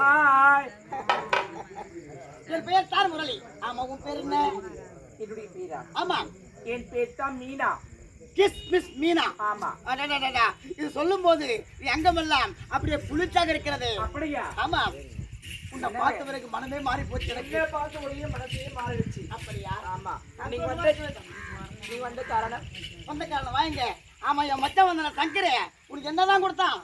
Hi. என் பெயர் தார் முரளி. ஆமா உன் பேர் என்ன? என்னுடைய பேரா? ஆமா. என் பேர் தான் மீனா. கிஸ் மிஸ் மீனா ஆமா. அடடடடா. இது சொல்லும் போது அங்கமெல்லாம் அப்படியே புளிச்சாக இருக்கிறது. அப்படியா? ஆமா. உன்னை பார்த்த பிறகு மனமே மாறி போச்சு எனக்கு. பார்த்த ஒரே மனசே மாறிடுச்சு. அப்படியா? ஆமா. நான் நீங்க வந்து. நீ வந்த காரணம்? சொந்த காரணம் வாங்க. ஆமா என் மச்சான் வந்த சங்கரே. உனக்கு என்னதான் கொடுத்தான்?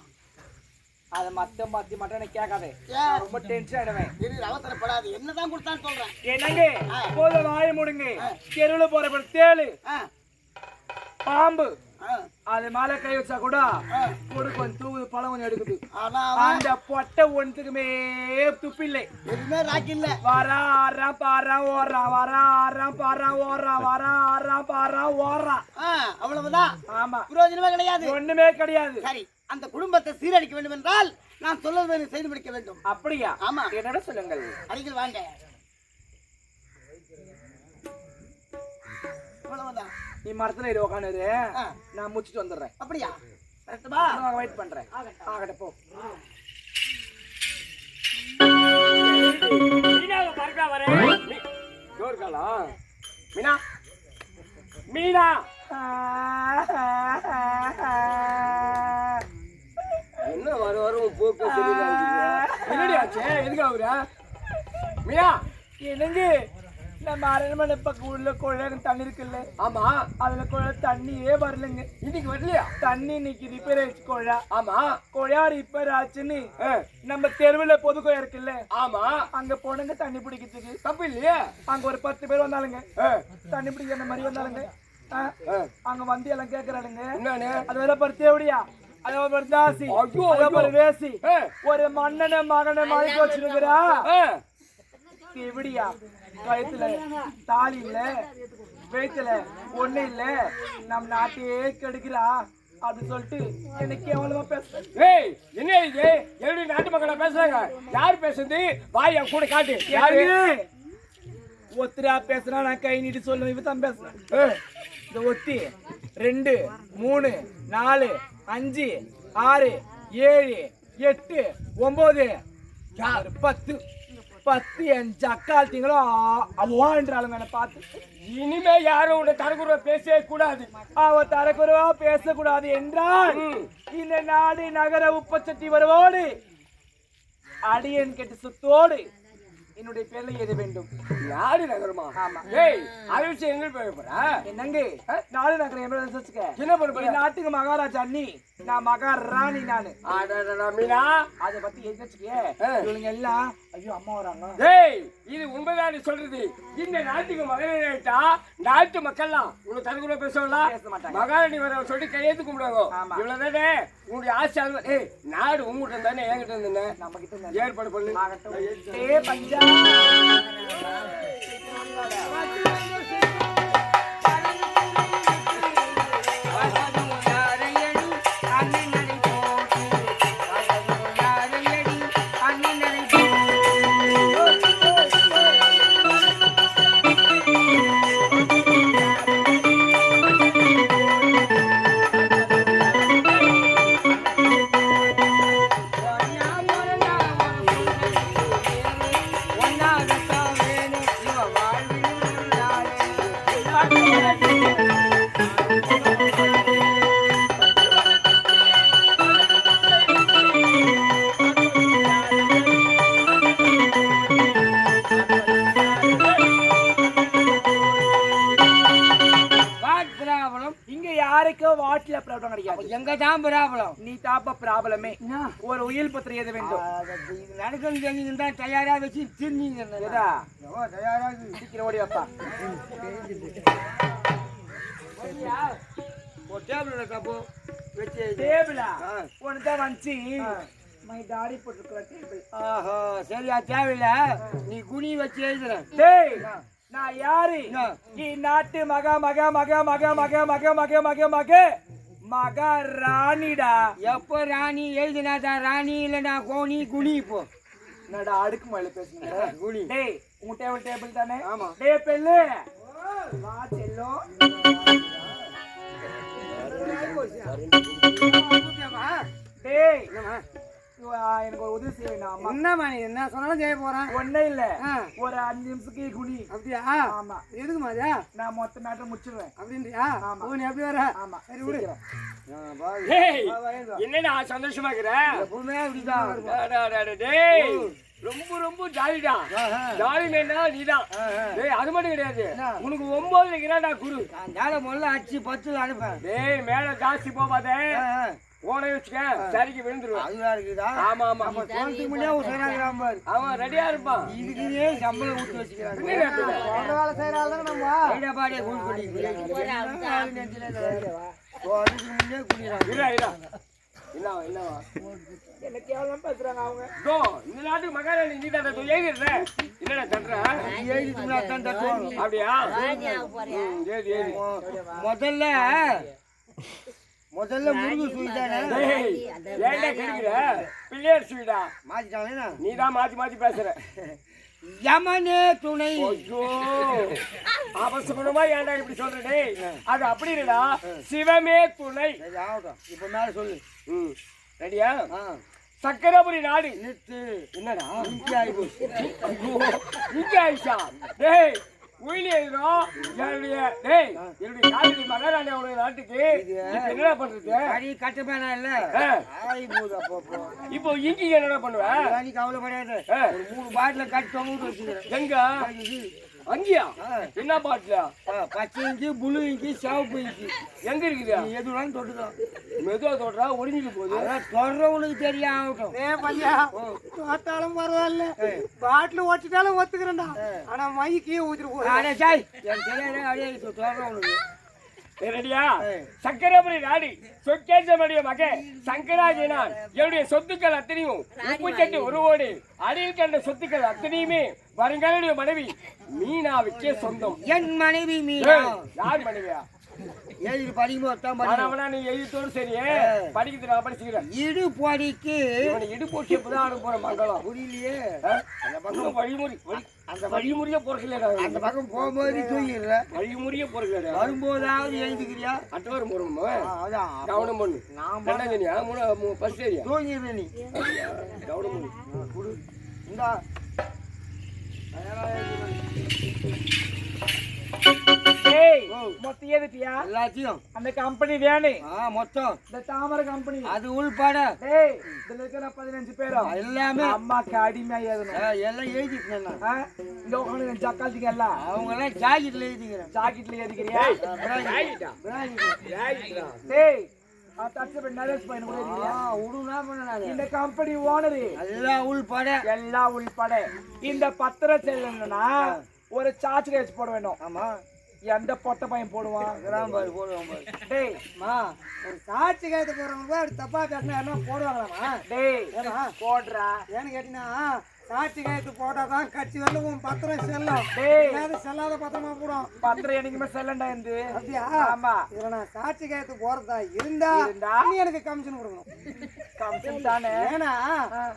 அதை மத்த மாத்தி மட்டும் எனக்கு கேட்காதே. ரொம்ப டென்ஷன் ஆயிடுவேன். அவசரப்படாது என்னதான் கொடுத்தான்னு சொல்றேன். என்னங்க? ஆ. போத வாய முடுங்க. தெருவுல போற தேளு. ஆ, பாம்பு. அது மேல கை வச்சா கூட ஆ. கொடு கொஞ்சம் தூக்குது பழம் கொஞ்சம் எடுக்குது அந்த பொட்டை ஒன்றுக்குமே துப்பில்லை எதுவுமே ராக்கி இல்ல. வரா ஆறா பாறா ஓடுறா வரா ஆறா பாறா ஓடுறா வரா ஆறா பாறா ஓடுறா அவ்வளவுதான். ஆமா. பிரயோஜனமே கிடையாது. ஒண்ணுமே கிடையாது. சரி அந்த குடும்பத்தை சீரழிக்க வேண்டும் என்றால் நான் சொல்வதை நீ செய்து முடிக்க வேண்டும். அப்படியா? ஆமா. என்னோட சொல்லுங்கள். அருகில் வாங்க. அவ்வளவுதான். நீ மரத்துல ஏறி உக்காந்துரு. நான் முடிச்சுட்டு வந்துடுறேன். அப்படியா? வெயிட் பண்றேன். ஆகட்ட போ. மீனா? மீனா? என்ன வர வரும் போக்கு என்னடி எதுக்கு ஆகுறா மீனா? என்னங்க? நம்ம அரண்மனை பக்கம் உள்ள குழந்தை தண்ணி இருக்குல்ல? ஆமா. அதுல குழா தண்ணியே வரலங்க. இன்னைக்கு வரலையா? தண்ணி இன்னைக்கு ரிப்பேர் ஆயிடுச்சு குழா. ஆமா. குழா ரிப்பேர் ஆச்சுன்னு நம்ம தெருவுல பொது குழா இருக்குல்ல? ஆமா. அங்க போனங்க தண்ணி பிடிக்கிறதுக்கு. தப்பு இல்லையே? அங்க ஒரு பத்து பேர் வந்தாலுங்க. தண்ணி பிடிக்கிற மாதிரி வந்தாலுங்க. அங்க வந்து எல்லாம் கேக்குறானுங்க அது வேற பரு தேவடியா அது ஒரு வேசி. ஒரு மன்னனை மகனை மாதிரி வச்சிருக்கிறா தேவடியா கழுத்துல தாலி இல்ல வயித்துல ஒண்ணு இல்ல நம் நாட்டையே கெடுக்கிறா அப்படி சொல்லிட்டு எனக்கு கேவலமா பேசுறேன் ஏய் என்ன இது? என்னுடைய நாட்டு மக்களா பேசுறாங்க? யார் பேசுறது? வாய் என் கூட காட்டு. யாரு? ஒத்திரா பேசுறா நான் கை நீட்டி சொல்லுவேன் இவ தான் பேசுறேன் இந்த ஒத்தி ரெண்டு மூணு நாலு அஞ்சு ஆறு ஏழு எட்டு ஒன்பது யாரு? பத்து. பத்து என் ஜக்கால்த்திங்களும் அவ்வான்றாளுங்க என்னை பார்த்து. இனிமே யாரும் உன்னை தரக்குற பேசவே கூடாது. அவ தரக்குறவா பேசக்கூடாது என்றால். இந்த நாடு நகர உப்பச்சட்டி வருவோடு. அடியன் கெட்டு சுத்தோடு. என்னுடைய பேர்ல எது வேண்டும். நாடு நகரமா? ஆமா. ஏய் அதை வச்சு எங்க போய் போற? என்னங்க? நாடு நகரம் எவ்வளவு வச்சுக்க? என்ன பண்ண நாட்டுக்கு மகாராஜா நீ நான் மகாராணி நானு. மீனா அத பத்தி எது வச்சுக்கே ஆ. இவங்க எல்லாம் ஐயோ அம்மா வராங்க ஏய் இது உண்மைதான் சொல்றது. இந்த நாட்டுக்கு மகளிரா நாட்டு மக்கள்லாம் உனக்கு தனக்குள்ள பேசுவாங்களா? பேச மாட்டாங்க. மகாராணி வர சொல்லி கையெழுத்து கும்பிடுவாங்க. இவ்வளவுதானே? உன்னுடைய ஆசை அது. ஏய் நாடு உங்ககிட்ட தானே என்கிட்ட இருந்தேன் நம்ம கிட்ட ஏற்பாடு பண்ணு. பஞ்சா எங்க தான் பிராபலம் நீ தாப்ப ப்ராப்ளமே ஒரு உயில் பத்திரம் எது வேண்டும்? நடக்கணும் தெரிஞ்சுருந்தா தயாரா வச்சு திரும்பிங்க தயாரா சீக்கிரம் ஓடி வைப்பா ஒரு டேபிள் கப்பு வச்சு டேபிளா. உனக்கு தான் வந்துச்சு. மை டாடி போட்டுருக்கிற டேபிள் ஆஹா சரியா தேவையில்ல. நீ குனி வச்சு எழுதுற. டேய் நான் யாரு? என்ன? ಈ நாட்டு மக மக மக மக மக மக மக மக மக. மக ராணிடா எப்ப ராணி எழுதினாதான் ராணி இல்லைனா கோணி குனி இப்போ. என்னடா அடுக்கு மேல பேசுங்க குனி டேய் உன் டேபிள் டேபிள் தானே? ஆமா. டேய் பெல்லு. வா செல்லம் டேய் எனக்கு ஒரு உதவி செய்யணும் அம்மா என்னம்மா நீ என்ன சொன்னாலும் செய்ய போறேன் ஒண்ணே இல்ல. ஆ. ஒரு அஞ்சு நிமிஷத்துக்கு குனி. அப்படியா? ஆமா. எதுக்குமா அது? நான் மொத்த மேட்டர் முடிச்சிடுவேன் அப்படின்றியா? ஆமா. நீ எப்படி வர ஆமா. சரி விடு. என்னடா சந்தோஷமா இருக்கிற? எப்பவுமே அப்படிதான். ரொம்ப ரொம்ப ஜாலிடா ஜாலி மேனா நீதான். டேய் அது மட்டும் கிடையாது. உனக்கு ஒன்பது வைக்கிறாடா குரு. நாளை முதல்ல அடிச்சு பத்து அனுப்பேன் டேய் மேல ஜாஸ்தி போகாதே. போனே வச்சுக்க சரிக்கு விழுந்துருவேன். அதுதான் இருக்குதா? ஆமா ஆமா. நம்ம தோட்டத்துக்கு முன்னே செய்யறாங்க பாரு. அவன் ரெடியா இருப்பான். இதுக்குன்னே சம்பளம் என்ன நேரத்துல? சொல்ற வேலை செய்யறாள் தானே நம்ம? ஐடியா பாடியே கூலி முதல்ல முதல்ல முருகு சுய் தானே டேய் ஏன்டா கிடைக்கிற பிள்ளையார் ஸ்வீடா மாத்திட்டாங்களே நீ தான் மாத்தி மாத்தி பேசுற. யமனே துணை. ஐயோ. அபசகுணமா ஏன்டா இப்படி சொல்ற? டேய் அது அப்படி இல்லடா. சிவமே துணை. ஆகட்டும். இப்போ மேலே சொல்லு. ம். ரெடியா? ஆ. சக்கரபுரி நாடு. நிறுத்து. என்னடா? இங்கே ஆகி போச்சு ஐயோ. இங்க ஆயிஷா டேய் எழுதுறோம் என்னுடைய டேய் என்னுடைய காவிரி மகாராணியோட நாட்டுக்கு இப்ப என்னடா பண்றது? அடி கட்டுப்பேனா இல்ல? ஆ, ஆகி போகுது அப்பப்போ இப்போ இங்கி என்னடா பண்ணுவ? நீ கவலைப்படாத. ஒரு மூணு பாட்டில கட்டி தொங்கிட்டு வச்சுக்கிறேன். எங்க? அங்கேயா? என்ன பாட்டுல? பச்சை இஞ்சி புளு இஞ்சி சிவப்பு இஞ்சி. எங்க இருக்குதா நீ எது வேணாலும் தொட்டுக்கலாம் மெதுவா தொடுறா ஒடிஞ்சிட்டு போகுது. அதான் தொடர்றவனுக்கு தெரிய ஆகட்டும் ஏ பையா தோத்தாலும் பரவாயில்ல. பாட்டில் ஓட்டிட்டாலும் ஒத்துக்கிறேன்டா. ஆனா மைக்கு ஊத்திட்டு போறேன் அடே சாய் எனக்கு தெரியாது அடியே தொடர்றவனுக்கு ரெடியா சக்கரபுரி நாடி சொக்கேசனுடைய மகன் சங்கராஜனான் என்னுடைய சொத்துக்கள் அத்தனையும் முப்பத்தெட்டு ஒருவோடு அடியில் கண்ட சொத்துக்கள் அத்தனையுமே வருங்காலுடைய மனைவி மீனாவுக்கே சொந்தம். என் மனைவி மீனா? யார் மனைவியா? எழுதி படிக்கும்போது தான் படிக்கணும். நீ எழுத்தோடு சரி படிக்கிறது நான் படிச்சுக்கிறேன். இடு பொடிக்கு. இடு போட்டு எப்பதான் அனுப்ப போற மங்களம். புரியலையே? ஆ? அந்த பக்கம் வழிமுறை வழி- அந்த வழிமுறையே பொறுக்கலடா அந்த பக்கம் போகும்போது தூங்கிடுற. வழிமுறையே பொறுக்கலடா வரும்போதாவது எழுதிக்கிறியா? அட்டவர் முறம் ஆ, அதான் கவனம் பண்ணு. நான் தேதியா மூணு ஃபர்ஸ்ட் ஏரியா தூங்கிடுற நீ. கவனம் பண்ணு. இந்தா. மொத்தம் ஏதுட்டியா எல்லாத்தையும். அந்த கம்பெனி வேணு. ஆ மொத்தம். இந்த தாமரை கம்பெனி அது உள்பட. டேய் இதுல இருக்கிற பதினஞ்சு பேரும் எல்லாமே. அம்மாக்கு அடிமையா ஆ, எல்லாம் எழுதிக்கிறேன்? இந்த உட்காந்து ஜக்காலத்துக்கு எல்லாம் அவங்க எல்லாம் ஜாக்கெட்ல எழுதிக்கிறேன் ஜாக்கெட்ல. ராயிட்டா டேய் இந்த கம்பெனி ஓனரு எல்லாம் உள்பட. எல்லாம் உள்பட. இந்த பத்திரம் செல்லணும்னா ஒரு சார்ஜ் கேஸ் போட வேணும். ஆமா. எந்த பொட்ட பையன் போடுவான்? கிராம பாரு போடுவோம் பாரு. டேய் மா. ஒரு சாட்சி கேட்டு போறவங்க தப்பா பேசினா என்ன போடுவாங்களாமா? டேய் போடுறா. ஏன்னு கேட்டீங்கன்னா சாட்சி கையெழுத்து போட்டாதான் கட்சி வரல உன் பத்திரம் செல்லும். செல்லாத பத்திரமா போடும்? பத்திரம் என்னைக்குமே செல்லண்டா இருந்து அப்படியா? ஆமா. இதுல நான் சாட்சி கையெழுத்து போறதா இருந்தா? நீ எனக்கு கமிஷன் கொடுக்கணும். கம்சன் தானே? ஏன்னா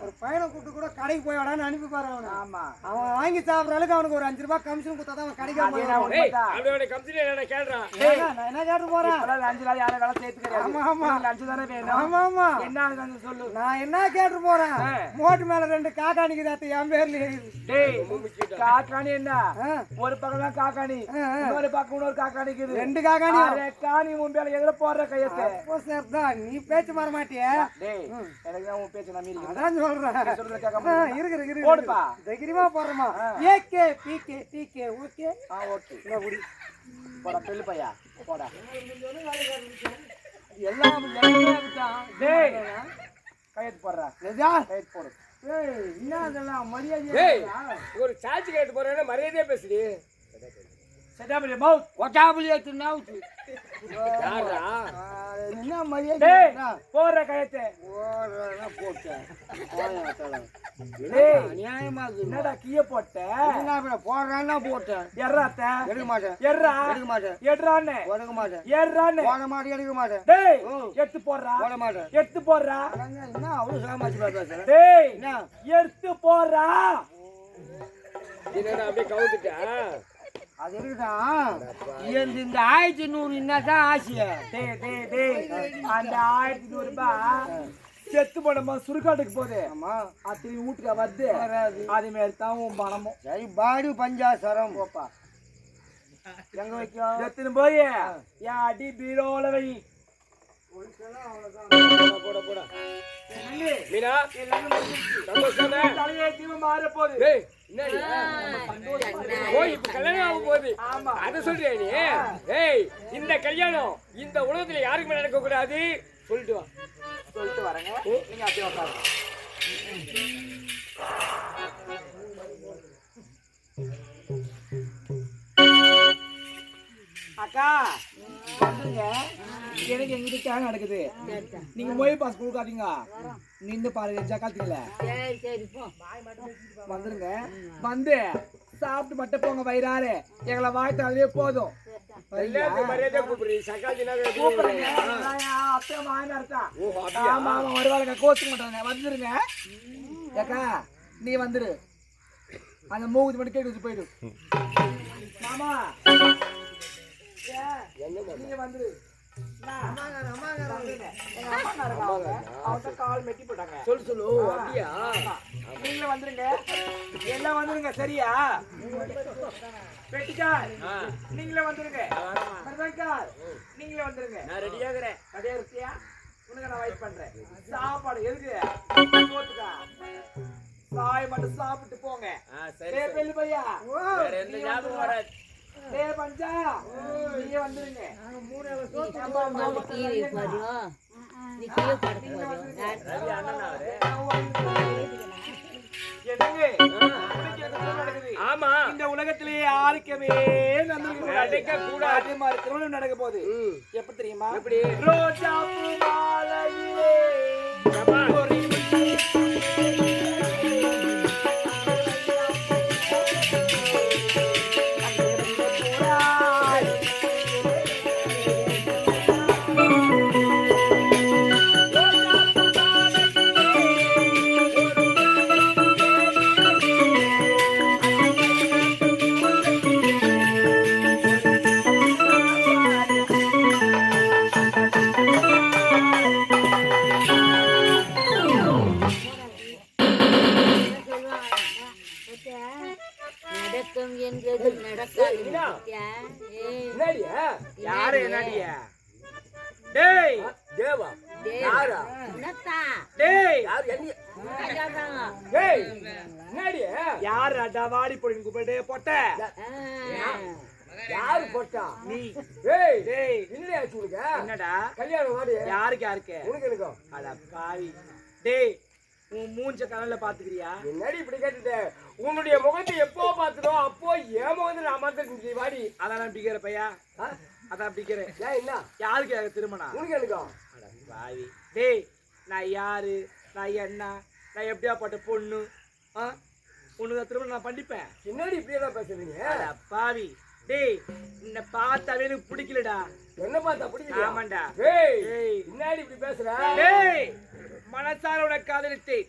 ஒரு பையனை கூப்பிட்டு கூட கடைக்கு போய் விடான்னு அனுப்பி பாரு அவனை. ஆமா. அவன் வாங்கி சாப்பிடுற அளவுக்கு அவனுக்கு ஒரு அஞ்சு ரூபாய் கமிஷன் கொடுத்தா தான் அவன் கடைக்கு போய் என்ன கேள்றான் நான் என்ன கேட்டு போறேன்? லஞ்சு இல்லாத யாரும் வேலை சேர்த்து கிடையாது. ஆமா, ஆமா. லஞ்சு தானே வேணும்? ஆமா ஆமா. என்ன வந்து சொல்லு. நான் என்ன கேட்டு போறேன். மோட்டு மேல ரெண்டு காக்கா நிக்குது அது என் பேர்ல எழுது டேய் காக்காணி என்ன. ஒரு பக்கம் தான் காக்காணி. இன்னொரு பக்கம் இன்னொரு காக்காணி இருக்குது. ரெண்டு காக்காணி காணி உன் பேர்ல எதுல போடுற கையத்தை? சரிதான் நீ பேச்சு மாற மாட்டியே? டேய் எனக்கு தான் உன் பேச்சு நம்பி அதான் சொல்றேன். சொல்றத கேட்க. இருக்கு இருக்கு போடுப்பா. தைரியமா போடுறமா ஏகே பிகே டிகே ஓகே ஆ ஓகே. போடா பெல்லு பையா. போடா. எல்லாம் அப்படித்தான். டேய். கையெழுத்து போடுறா? கையெழுத்து போடு. ஏய், என்ன அதெல்லாம் மரியாதை ஒரு சார்ஜ் கேட்டு போறேன்னா மரியாதையா பேசுடி. செட் மவுத் என்ன மரியாதை டேய் போடுற போட்டேன். என்னடா கீய போட்ட என்ன போடுறான்னா போட்டேன். எர்றாத்த எடுக்க மாட்டேன். எர்றா எடுக்க மாட்டேன். எட்றான்னு எடுக்க மாட்டேன். எர்றான்னு போட மாட்டேன், எடுக்க மாட்டேன். டேய் ஓ. எடுத்து போடுறா போட மாட்டேன். எடுத்து போடுறா என்ன அவ்வளவு சாமாச்சு டேய் என்ன? எடுத்து போடுறா என்னடா அப்படியே அது இருக்குதான். இந்த ஆயிரத்தி நூறு என்னதான் ஆசையா? டேய் டேய் டேய் அந்த ஆயிரத்தி நூறு ரூபாய் செத்து போனமா சுருக்காட்டுக்கு போகுது ஆமா. அது திரும்பி வீட்டுக்கு வராது. அதே மாதிரி தான் உன் பணமும். சரி பாடு பஞ்சாசரம். போப்பா. எங்க வைக்கும் எத்தனை போய். என் அடி பீரோல வை. போட போட. மீனா சந்தோஷம் மாற போகுது டேய், என்னடி? ஓ, இப்ப கல்யாணம் ஆக போகுது. ஆமா. அத சொல்றியா நீ? ஏய், இந்த கல்யாணம் இந்த உலகத்துல யாருக்குமே நடக்க கூடாது சொல்லிட்டு வா சொல்லிட்டு வரேங்க நீங்க அப்படியே உட்காருங்க அக்கா வந்துருங்க எனக்கு எங்கிட்ட கேங்க நடக்குது. நீங்க மொய் பாஸ் கொடுக்காதீங்க. நின்று பாருங்க ஜக்காத்தீங்கள சரி சரி போ. வந்துருங்க. வந்து சாப்பிட்டு மட்டும் போங்க வயிறாரு. எங்களை வாய்த்து அதுவே போதும். வருவாருங்க, கோச்சுக்க மாட்டாங்க. வந்துருங்க. ஏக்கா, நீ வந்துரு. அந்த மூகுதி மட்டும் கேட்டு போயிடு. மாமா. நீங்க வந்துரு வந்துருங்க. எங்க அம்மாக்காரங்க அவங்க. அவங்க கால் மெட்டி போட்டாங்க. சொல்லு சொல்லு. அப்படியா? நீங்களும் வந்துருங்க. எல்லாம் வந்துருங்க சரியா? பெட்டிக்கார் நீங்களே வந்துருங்க. நீங்களே வந்துருங்க. நான் ரெடியாகிறேன் அதே இருக்கியா? உனக்கு நான் வெயிட் பண்றேன். சாப்பாடு எதுக்கு? போட்டுக்கா. சாய் மட்டும் சாப்பிட்டு போங்க. சரி டேய் சரி. பெல்லு பையா? வேற எந்த ஞாபகம் வராது. டேய் பஞ்சா. நீங்க வந்துருங்க. ஆமா, நீ படுத்து இந்த உலகத்திலேயே யாருக்குமே நடக்க கூடாது. மாதிரி திருமணம் நடக்க போகுது. ம். எப்ப தெரியுமா? எப்படி? ரோஜா பூ மாலையிலே தேவா டேய், யாரா? டேய். யார்? என்ன. ஏய் என்னடி? யார் அடா வாடி போடின்னு கூப்பிட்டு பொட்ட. யாரு போட்டா? நீ. ஏய் டேய். என்னடி ஆச்சு உனக்கு? என்னடா? கல்யாணம் வாடி யாருக்கு யாருக்கு? உனக்கு எனக்கும் அட பாவி. டேய் உன் மூஞ்ச கனல்ல பாத்துக்கிறியா? என்னடி இப்படி கேட்டுட்ட? உன்னுடைய முகத்தை எப்போ பார்த்ததோ அப்போ என் முகத்தை நான் மாத்திருந்துச்சு வாடி. அதான் பிடிக்கிற பையா? அதான் பிடிக்கிறேன். ஏன் என்ன? யாருக்கு திருமணம்? உனக்கு எனக்கும் பாவி. டேய் நான் யாரு? நான் என்ன? நான் எப்படியாப்பட்ட பொண்ணு? ஆ? உனக்கு திருமணம் நான் பண்ணிப்பேன். என்னடி இப்படியே தான் பேசுறீங்க பாவி. டேய் உன்னை பார்த்தாவே எனக்கு பிடிக்கலடா. என்ன பார்த்தா பிடிக்கல ஆமாண்டா. டேய். என்னடி இப்படி பேசுற? டேய் மனசார உனக்கு காதலித்தேன்.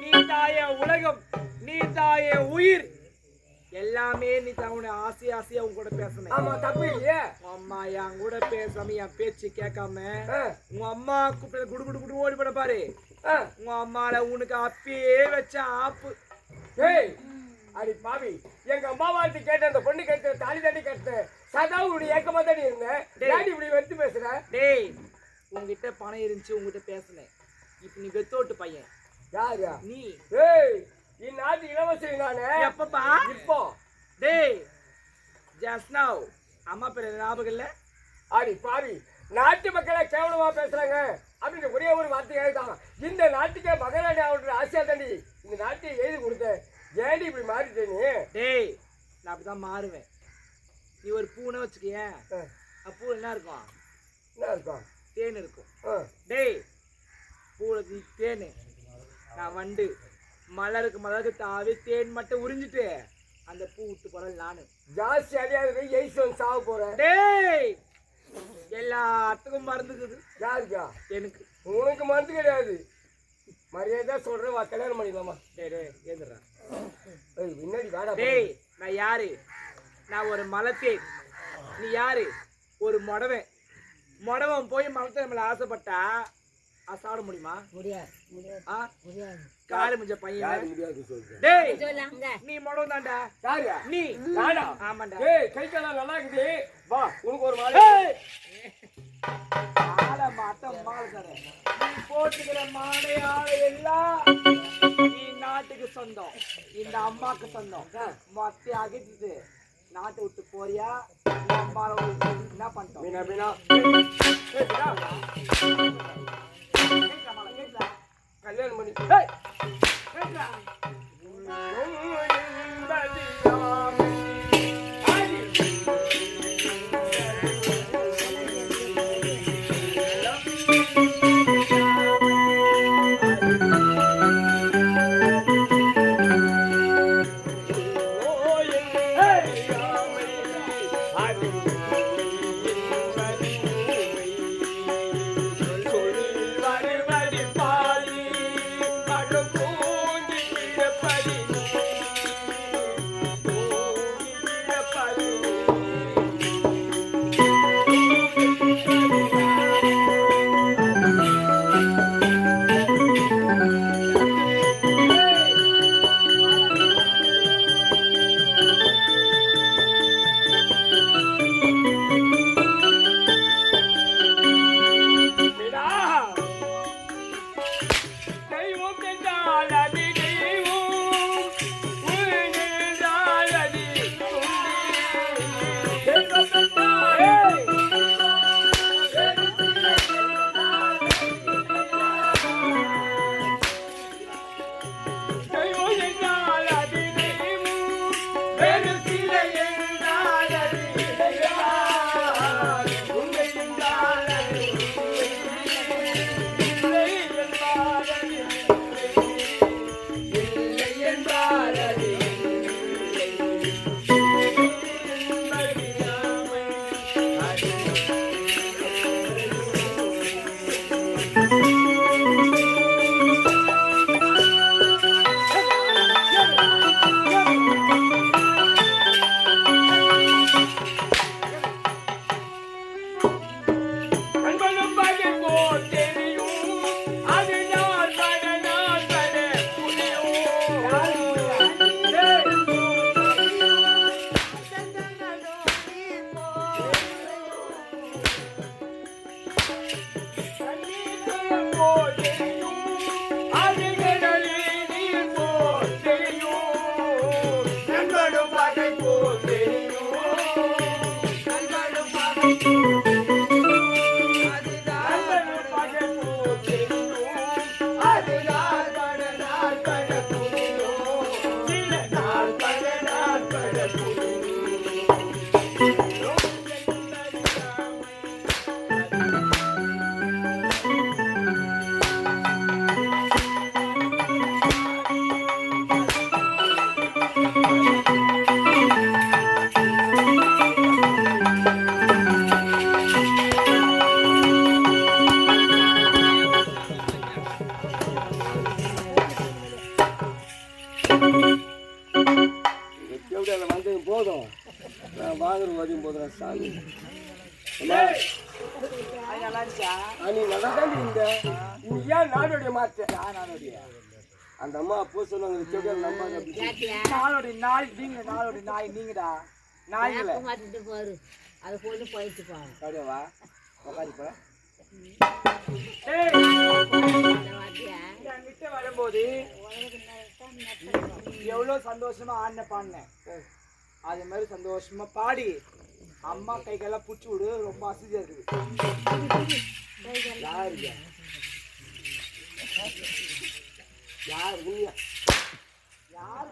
நீ தாய உலகம். நீ தாய உயிர். எல்லாமே நீ உன்னை ஆசை ஆசையா உன் கூட பேசணும் ஆமா தப்பு இல்லையே? உன் அம்மா என் கூட பேசாம என் பேச்சு கேட்காம உங்க அம்மா குடு குடு குடு ஓடி போட பாரு. உங்க அம்மால உனக்கு அப்பயே வச்ச ஆப்பு. ஏய் அடி பாவி எங்க அம்மா வாழ்த்து கேட்ட அந்த பொண்ணு கேட்ட தாலி தாண்டி கேட்டேன் சதா உன்னுடைய ஏக்கமா தாண்டி இருந்தேன் ஏன்டி இப்படி வெறுத்து பேசுற? டேய் உன்கிட்ட பணம் இருந்துச்சு உன்கிட்ட பேசினேன் இப்ப நீ வெத்தோட்டு பையன். யாரு? நீ. ஏய் இந்நாட்டு இளவரசி நானு. எப்பப்பா? இப்போ. டேய் ஜஸ்ட் நவ் அம்மா பேர் ஞாபகம் இல்ல? அடி பாவி. நாட்டு மக்களை கேவலமா பேசுறாங்க. அப்படின்னு ஒரே ஒரு வார்த்தை தான் இந்த நாட்டுக்கே மகாராணி ஆகுற ஆசையா தாண்டி இந்த நாட்டை எழுதி கொடுத்தேன். ஏன்டி இப்படி மாறிட்டே நீ டேய் நான் அப்படிதான் மாறுவேன். நீ ஒரு பூனை வச்சுக்கேன் ஆ, பூ என்ன இருக்கும்? என்ன இருக்கும்? தேன் இருக்கும். டேய் பூவில் தேன். நான் வண்டு. மலருக்கு மலருக்கு தாவி தேன் மட்டும் உறிஞ்சிட்டு அந்த பூ விட்டு போறேன் நானு. ஜாஸ்தி அடியாவது எய்ஸ் வந்து சாக போறேன் டேய்! எல்லாத்துக்கும் மறந்துக்குது யாருக்கா? எனக்கு. உனக்கு மருந்து கிடையாது. மரியாதை சொல்றேன் வா கல்யாணம் பண்ணிக்கலாமா? டேய் டேய் ஏந்துடுறா. ஏய் முன்னாடி வேடா டேய் நான் யாரு? நான் ஒரு மலத்தேன் நீ யாரு? ஒரு மொடவன். மொடவன் போய் மலத்தை மேல ஆசைப்பட்டா சாப்பிட முடியுமா? முடியாது. ஆ? முடியாது. காலு முடிஞ்ச பையன் டேய் நீ மடம் தான்டா யாரு நீ நானா ஆமாண்டா ஏய் கை காலம் நல்லா இருக்குது வா உனக்கு ஒரு மாலை! ஆள மாத்த மால்காரே. நீ போட்டுக்கிற மாடை ஆளை எல்லாம் நீ நாட்டுக்கு சொந்தம் இந்த அம்மாக்கு சொந்தம் மொத்த அகிட்டு நாட்டை விட்டு போறியா அம்மாவை விட்டு என்ன பண்ணிட்டோம் கல்யாணம் பண்ணி எப்படி ஏன் நாடோடைய மாத்த யார் நாளுடைய அந்த அம்மா அப்போ சொன்னாங்க இந்த செடியால் நம்பாங்க நாளுடைய நாய் நீங்க நாளுடைய நாய் நீங்கடா. நாய்கள மாத்திட்டு பாரு அது பொண்ணு போயிட்டு பாரு அப்படியே வா. உட்காரி போல இந்த வாத்தியா? என்கிட்ட வரும்போது எவ்வளவு சந்தோஷமா ஆடின பாடினேன். அதே மாதிரி சந்தோஷமா பாடி அம்மா கைக்கெல்லாம் புடிச்சு விடு ரொம்ப அசதியா இருக்குது. யாரு யார் யார் யார்